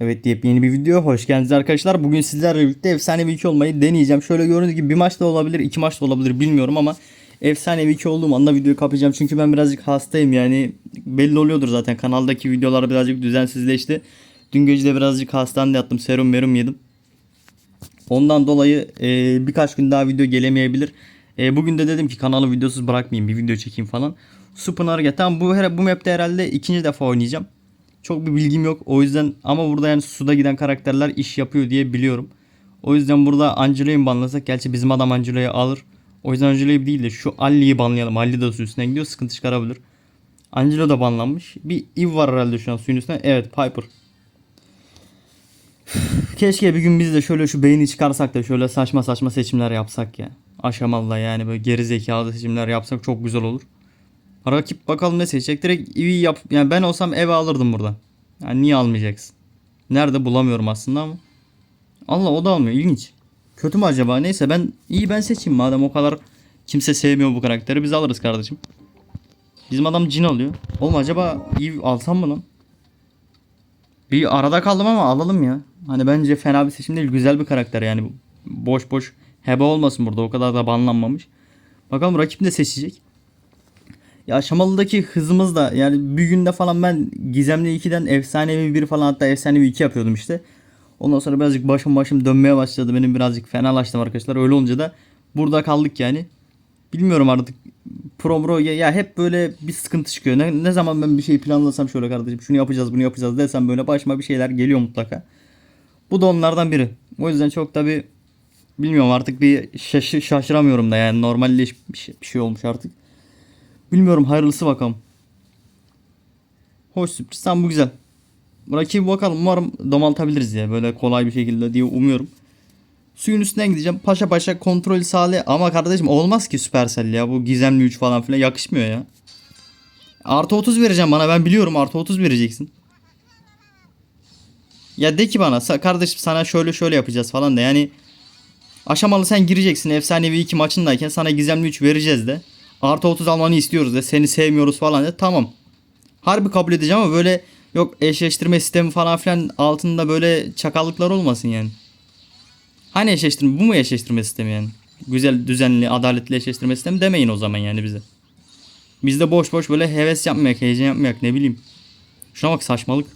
Evet yepyeni bir video hoş geldiniz arkadaşlar. Bugün sizlerle birlikte efsanevi 2 olmayı deneyeceğim. Şöyle gördüğünüz gibi bir maç da olabilir, iki maç da olabilir bilmiyorum ama efsanevi 2 olduğum anda videoyu kapayacağım. Çünkü ben birazcık hastayım yani belli oluyordur zaten kanaldaki videolar birazcık düzensizleşti. Dün gece de birazcık hastanede yattım serum merum yedim. Ondan dolayı e, birkaç gün daha video gelemeyebilir. E, bugün de dedim ki kanalı videosuz bırakmayayım bir video çekeyim falan. Supınar get. Tamam bu, bu map'te herhalde ikinci defa oynayacağım. Çok bir bilgim yok. O yüzden ama burada yani suda giden karakterler iş yapıyor diye biliyorum. O yüzden burada Angelo'yu banlasak? Gerçi bizim adam Angelo'yu alır. O yüzden Angelo'yu değil de şu Ali'yi banlayalım. Ali de su üstüne gidiyor. Sıkıntı çıkarabilir. Angelo da banlanmış. Bir Eve var herhalde şu an suyun üstüne. Evet Piper. Keşke bir gün biz de şöyle şu beyni çıkarsak da şöyle saçma saçma seçimler yapsak ya. Aşamalı yani böyle geri zekalı seçimler yapsak çok güzel olur. Rakip bakalım ne seçecek. Direkt evi yap. Yani ben olsam eve alırdım burada. Yani niye almayacaksın? Nerede bulamıyorum aslında ama. Allah o da almıyor. İlginç. Kötü mü acaba? Neyse ben iyi ben seçeyim madem o kadar kimse sevmiyor bu karakteri biz alırız kardeşim. Bizim adam cin alıyor. Oğlum acaba iyi alsam mı lan? Bir arada kaldım ama alalım ya. Hani bence fena bir seçim değil. Güzel bir karakter yani. Boş boş hebe olmasın burada. O kadar da banlanmamış. Bakalım rakip ne seçecek? Ya Şamalı'daki hızımız da yani bir günde falan ben Gizemli 2'den efsanevi 1 falan hatta efsanevi 2 yapıyordum işte. Ondan sonra birazcık başım başım dönmeye başladı. Benim birazcık fenalaştım arkadaşlar. Öyle olunca da burada kaldık yani. Bilmiyorum artık Promro ya, ya hep böyle bir sıkıntı çıkıyor. Ne, ne zaman ben bir şey planlasam şöyle kardeşim şunu yapacağız bunu yapacağız desem böyle başıma bir şeyler geliyor mutlaka. Bu da onlardan biri. O yüzden çok da bir bilmiyorum artık bir şaşı, şaşıramıyorum da yani normalleşmiş bir şey olmuş artık. Bilmiyorum hayırlısı bakalım. Hoş sürpriz. Tamam bu güzel. Rakibi bakalım. Umarım domaltabiliriz ya. Böyle kolay bir şekilde diye umuyorum. Suyun üstünden gideceğim. Paşa paşa kontrol sağlay. Ama kardeşim olmaz ki Supercell ya. Bu gizemli 3 falan filan yakışmıyor ya. Artı 30 vereceğim bana. Ben biliyorum artı 30 vereceksin. Ya de ki bana "Sa- kardeşim sana şöyle şöyle yapacağız falan da yani aşamalı sen gireceksin efsanevi 2 maçındayken sana gizemli 3 vereceğiz de. Artı 30 almanı istiyoruz de seni sevmiyoruz falan de tamam. Harbi kabul edeceğim ama böyle yok eşleştirme sistemi falan filan altında böyle çakallıklar olmasın yani. Hani eşleştirme bu mu eşleştirme sistemi yani? Güzel düzenli adaletli eşleştirme sistemi demeyin o zaman yani bize. Biz de boş boş böyle heves yapmayak heyecan yapmayak ne bileyim. Şuna bak saçmalık.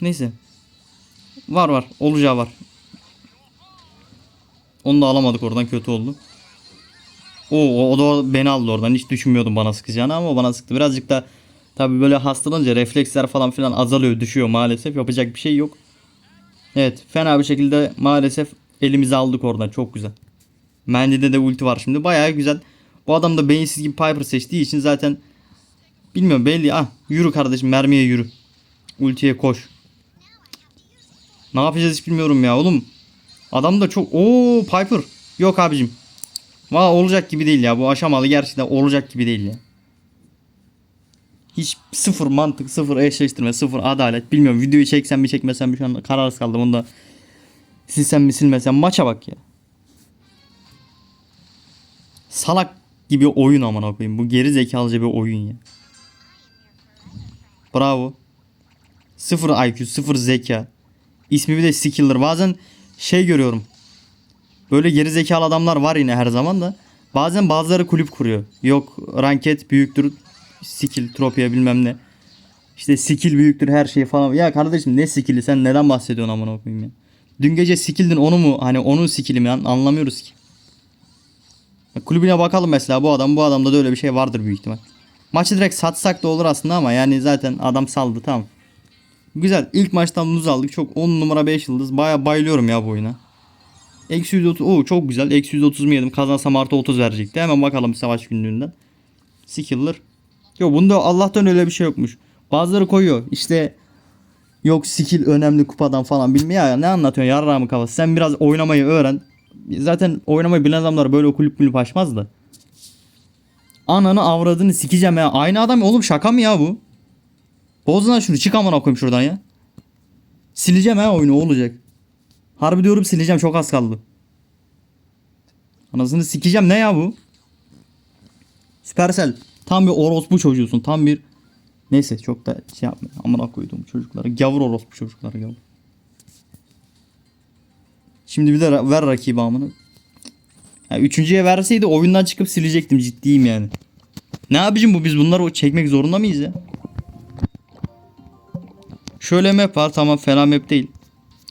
Neyse. Var var olacağı var. Onu da alamadık oradan kötü oldu. O, o da beni aldı oradan. Hiç düşünmüyordum bana sıkacağını ama bana sıktı. Birazcık da tabii böyle hastalanınca refleksler falan filan azalıyor, düşüyor maalesef. Yapacak bir şey yok. Evet, fena bir şekilde maalesef elimize aldık oradan. Çok güzel. Mendy'de de ulti var şimdi. Bayağı güzel. Bu adam da beyinsiz gibi Piper seçtiği için zaten bilmiyorum belli. Ah, yürü kardeşim mermiye yürü. Ultiye koş. Ne yapacağız hiç bilmiyorum ya oğlum. Adam da çok... Oo Piper. Yok abicim. Valla olacak gibi değil ya. Bu aşamalı gerçekten olacak gibi değil ya. Hiç sıfır mantık, sıfır eşleştirme, sıfır adalet. Bilmiyorum videoyu çeksem mi çekmesem mi şu an kararsız kaldım. Onu da silsem mi silmesem. Maça bak ya. Salak gibi oyun aman koyayım. Bu geri zekalıca bir oyun ya. Bravo. Sıfır IQ, sıfır zeka. İsmi bir de skiller. Bazen şey görüyorum. Böyle geri zekalı adamlar var yine her zaman da. Bazen bazıları kulüp kuruyor. Yok ranket büyüktür. Skill, tropya bilmem ne. İşte skill büyüktür her şey falan. Ya kardeşim ne skill'i sen neden bahsediyorsun amına koyayım ya. Dün gece skill'din onu mu hani onun skill'i mi anlamıyoruz ki. Kulübüne bakalım mesela bu adam bu adamda da öyle bir şey vardır büyük ihtimal. Maçı direkt satsak da olur aslında ama yani zaten adam saldı tamam. Güzel ilk maçtan muz aldık çok 10 numara 5 yıldız baya bayılıyorum ya bu oyuna. Eksi 130. Oo çok güzel. Eksi 130 mu yedim? Kazansam artı 30 verecekti. Hemen bakalım savaş günlüğünden. Skiller. Yok bunda Allah'tan öyle bir şey yokmuş. Bazıları koyuyor. İşte yok skill önemli kupadan falan bilmiyor ya. Ne anlatıyorsun yarrağımı kafası. Sen biraz oynamayı öğren. Zaten oynamayı bilen adamlar böyle kulüp kulüp açmaz da. Ananı avradını sikeceğim ya. Aynı adam oğlum şaka mı ya bu? Boz lan şunu çık amına koyayım şuradan ya. Sileceğim ha oyunu olacak. Harbi diyorum sileceğim çok az kaldı. Anasını sikeceğim ne ya bu? Supercell tam bir orospu çocuğusun tam bir Neyse çok da şey yapma. Amına koydum çocukları. Gavur orospu çocukları gavur. Şimdi bir de ra- ver rakibi amına. Ya üçüncüye verseydi oyundan çıkıp silecektim ciddiyim yani. Ne yapacağım bu biz bunları çekmek zorunda mıyız ya? Şöyle map var tamam fena map değil.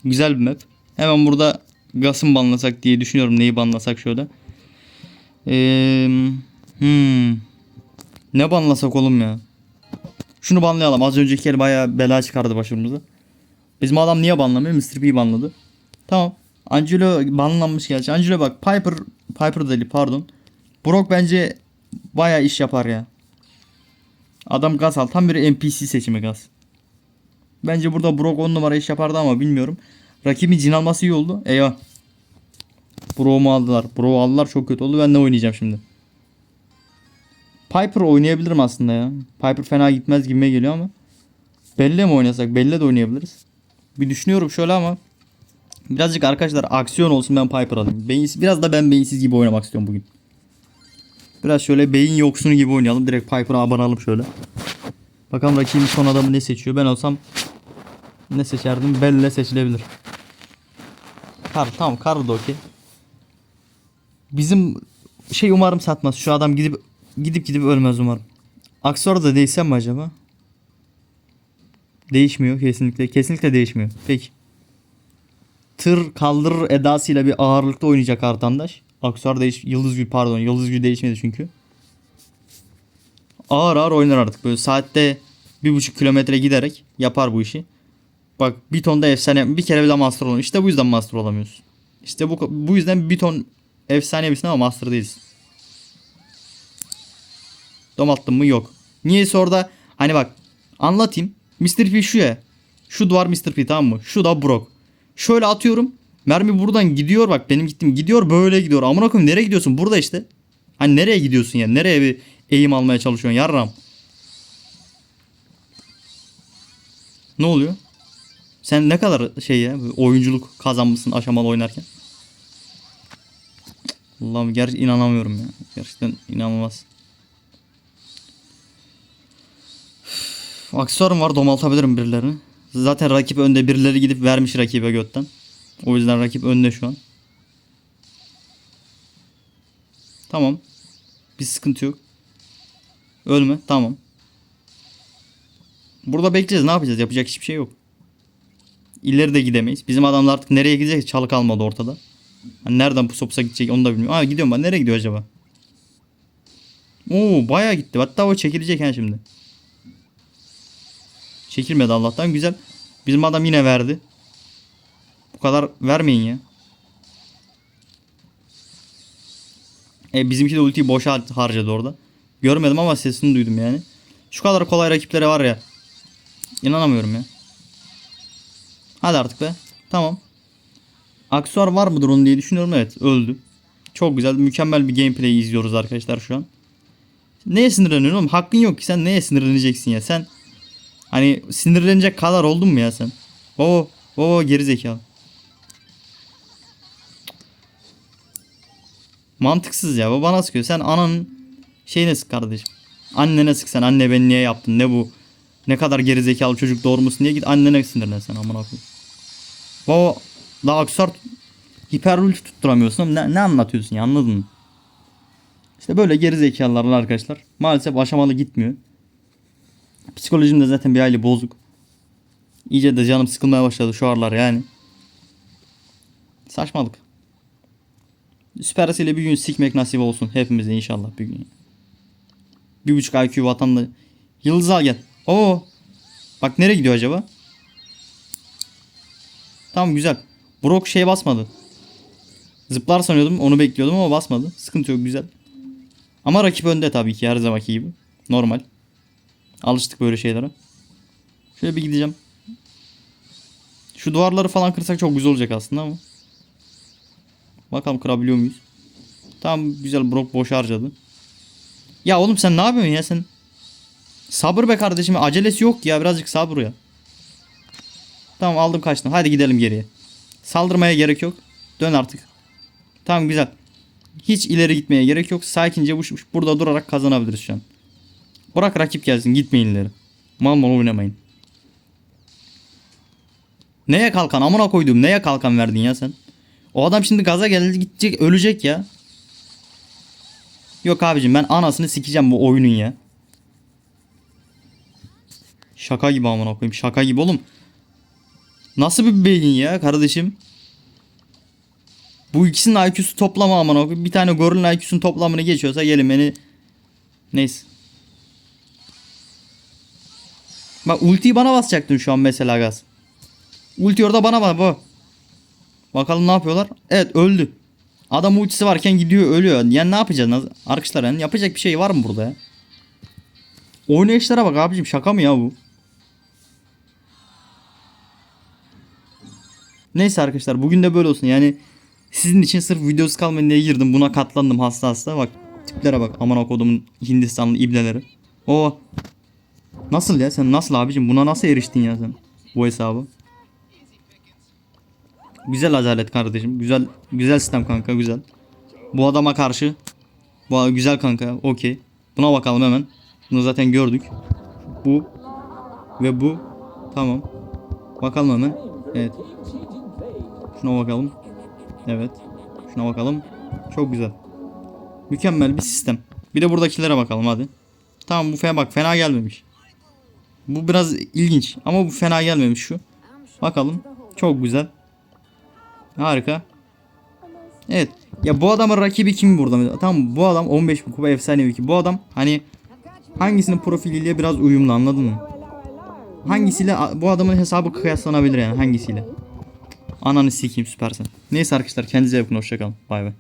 Güzel bir map. Hemen burada Gas'ın banlasak diye düşünüyorum neyi banlasak şöyle. Eee hmm. Ne banlasak oğlum ya? Şunu banlayalım. Az önceki yer bayağı bela çıkardı başımıza. Bizim adam niye banlamıyor? Mr. P banladı. Tamam. Angelo banlanmış gerçi. Angelo bak Piper Piper deli pardon. Brock bence bayağı iş yapar ya. Adam gaz al. Tam bir NPC seçimi gaz. Bence burada Brock 10 numara iş yapardı ama bilmiyorum. Rakibin cin alması iyi oldu. Eyvah. Brock'u aldılar. Brock'u aldılar çok kötü oldu. Ben ne oynayacağım şimdi? Piper oynayabilirim aslında ya. Piper fena gitmez gibime geliyor ama. Belle mi oynasak? Belle de oynayabiliriz. Bir düşünüyorum şöyle ama. Birazcık arkadaşlar aksiyon olsun ben Piper alayım. Beyinsiz, biraz da ben beyinsiz gibi oynamak istiyorum bugün. Biraz şöyle beyin yoksunu gibi oynayalım. Direkt Piper'a abanalım şöyle. Bakalım rakibim son adamı ne seçiyor. Ben olsam ne seçerdim? Belle seçilebilir. Kar tamam kar da okey. Bizim şey umarım satmaz. Şu adam gidip gidip gidip ölmez umarım. Aksor da değişsem mi acaba? Değişmiyor kesinlikle. Kesinlikle değişmiyor. Peki. Tır kaldırır edasıyla bir ağırlıkta oynayacak Artandaş. Aksor değiş Yıldız Gül pardon. Yıldız Gül değişmedi çünkü. Ağır ağır oynar artık. Böyle saatte bir buçuk kilometre giderek yapar bu işi. Bak bir tonda efsane bir kere bile master olamıyor. İşte bu yüzden master olamıyorsun. İşte bu bu yüzden bir ton efsane bilsin ama master değiliz. Dom attım mı yok. Niyeyse orada hani bak anlatayım. Mr. P şu ya. Şu duvar Mr. P tamam mı? Şu da Brock. Şöyle atıyorum. Mermi buradan gidiyor bak benim gittim gidiyor böyle gidiyor. Amına koyayım nereye gidiyorsun? Burada işte. Hani nereye gidiyorsun ya? Nereye bir eğim almaya çalışıyorsun yarram? Ne oluyor? Sen ne kadar şey ya oyunculuk kazanmışsın aşamalı oynarken. Allah'ım ger inanamıyorum ya. Gerçekten inanılmaz. Üf, var domaltabilirim birilerini. Zaten rakip önde birileri gidip vermiş rakibe götten. O yüzden rakip önde şu an. Tamam. Bir sıkıntı yok. Ölme. Tamam. Burada bekleyeceğiz. Ne yapacağız? Yapacak hiçbir şey yok. İleri de gidemeyiz. Bizim adamlar artık nereye gidecek? Çalı kalmadı ortada. Hani nereden pusa pusa gidecek onu da bilmiyorum. Aa gidiyorum ben. Nereye gidiyor acaba? Oo bayağı gitti. Hatta o çekilecek ha şimdi. Çekilmedi Allah'tan. Güzel. Bizim adam yine verdi. Bu kadar vermeyin ya. E bizimki de ultiyi boşa harcadı orada. Görmedim ama sesini duydum yani. Şu kadar kolay rakiplere var ya. İnanamıyorum ya. Hadi artık be. Tamam. Aksuar var mıdır onun diye düşünüyorum. Evet öldü. Çok güzel. Mükemmel bir gameplay izliyoruz arkadaşlar şu an. Neye sinirleniyorsun oğlum? Hakkın yok ki sen neye sinirleneceksin ya? Sen hani sinirlenecek kadar oldun mu ya sen? Oo, oo geri zekalı. Mantıksız ya. Bana sıkıyor. Sen ananın şeyine sık kardeşim. Annene sık sen. Anne ben niye yaptın? Ne bu? Ne kadar geri zekalı çocuk doğurmuşsun diye git annene sinirlen sen amına koyayım. Baba daha aksar hiper tutturamıyorsun. Ne, ne anlatıyorsun ya anladın mı? İşte böyle geri zekalılarla arkadaşlar. Maalesef aşamalı gitmiyor. Psikolojim de zaten bir hayli bozuk. İyice de canım sıkılmaya başladı şu aralar yani. Saçmalık. Süpersiyle bir gün sikmek nasip olsun hepimize inşallah bir gün. Bir buçuk IQ vatanda. Yıldız al gel. Oo. Bak nereye gidiyor acaba? Tamam güzel. Brock şey basmadı. Zıplar sanıyordum onu bekliyordum ama basmadı. Sıkıntı yok güzel. Ama rakip önde tabii ki her zamanki gibi. Normal. Alıştık böyle şeylere. Şöyle bir gideceğim. Şu duvarları falan kırsak çok güzel olacak aslında ama. Bakalım kırabiliyor muyuz? Tamam güzel Brock boş harcadı. Ya oğlum sen ne yapıyorsun ya sen? Sabır be kardeşim acelesi yok ya birazcık sabır ya. Tamam aldım kaçtım hadi gidelim geriye. Saldırmaya gerek yok. Dön artık. Tamam güzel. Hiç ileri gitmeye gerek yok. Sakince bu, burada durarak kazanabiliriz şu an. Bırak rakip gelsin gitmeyin ileri. Mal mal oynamayın. Neye kalkan amına koydum neye kalkan verdin ya sen? O adam şimdi gaza geldi gidecek ölecek ya. Yok abicim ben anasını sikeceğim bu oyunun ya. Şaka gibi amına koyayım şaka gibi oğlum. Nasıl bir beyin ya kardeşim? Bu ikisinin IQ'su toplama amına koyayım. Bir tane gorilin IQ'sunun toplamını geçiyorsa gelin beni Neyse. Bak ultiyi bana basacaktın şu an mesela gaz. Ulti orada bana bak bu. Bakalım ne yapıyorlar? Evet öldü. Adam ultisi varken gidiyor ölüyor. Yani ne yapacağız? Arkadaşlar yani yapacak bir şey var mı burada ya? Oynayışlara bak abicim şaka mı ya bu? Neyse arkadaşlar bugün de böyle olsun yani sizin için sırf videosu kalmayın diye girdim buna katlandım hasta hasta bak tiplere bak aman okodumun Hindistanlı ibneleri. O nasıl ya sen nasıl abicim buna nasıl eriştin ya sen bu hesabı? Güzel adalet kardeşim güzel güzel sistem kanka güzel. Bu adama karşı bu güzel kanka okey. Buna bakalım hemen. Bunu zaten gördük. Bu ve bu tamam. Bakalım hemen. Evet. Şuna bakalım. Evet. Şuna bakalım. Çok güzel. Mükemmel bir sistem. Bir de buradakilere bakalım hadi. Tamam bu fena bak fena gelmemiş. Bu biraz ilginç ama bu fena gelmemiş şu. Bakalım. Çok güzel. Harika. Evet. Ya bu adamın rakibi kim burada? Tamam bu adam 15 bin kupa efsanevi ki. Bu adam hani hangisinin profiliyle biraz uyumlu anladın mı? Hangisiyle bu adamın hesabı kıyaslanabilir yani hangisiyle? Ananı sikeyim süpersin. Neyse arkadaşlar kendinize bakın hoşçakalın. Bay bay.